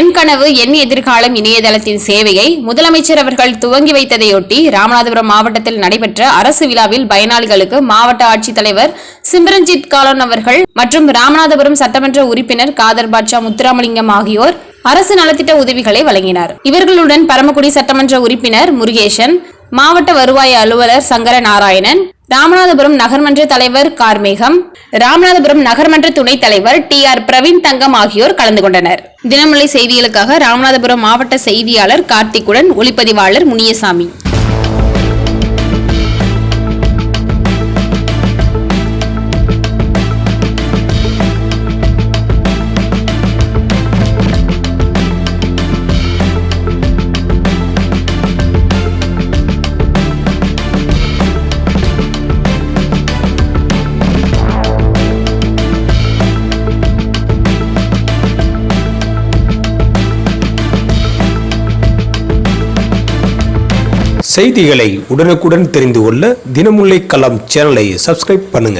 என் கனவு என் எதிர்காலம் இணையதளத்தின் சேவையை முதலமைச்சர் அவர்கள் துவங்கி வைத்ததையொட்டி ராமநாதபுரம் மாவட்டத்தில் நடைபெற்ற அரசு விழாவில் பயனாளிகளுக்கு மாவட்ட ஆட்சித்தலைவர் சிம்ரன்ஜித் காலன் அவர்கள் மற்றும் ராமநாதபுரம் சட்டமன்ற உறுப்பினர் காதர் பாட்சா முத்துராமலிங்கம் ஆகியோர் அரசு நலத்திட்ட உதவிகளை வழங்கினார். இவர்களுடன் பரமக்குடி சட்டமன்ற உறுப்பினர் முருகேசன் மாவட்ட வருவாய் அலுவலர் சங்கர நாராயணன் ராமநாதபுரம் நகர்மன்ற தலைவர் கார்மேகம் ராமநாதபுரம் நகர்மன்ற துணைத் தலைவர் டி ஆர் பிரவீன் தங்கம் ஆகியோர் கலந்து கொண்டனர். தினமலை செய்திகளுக்காக ராமநாதபுரம் மாவட்ட செய்தியாளர் கார்த்திக்குடன் ஒளிப்பதிவாளர் முனியசாமி. செய்திகளை உடனுக்குடன் தெரிந்து கொள்ள தினமுல்லை களம் சேனலை சப்ஸ்கிரைப் பண்ணுங்க.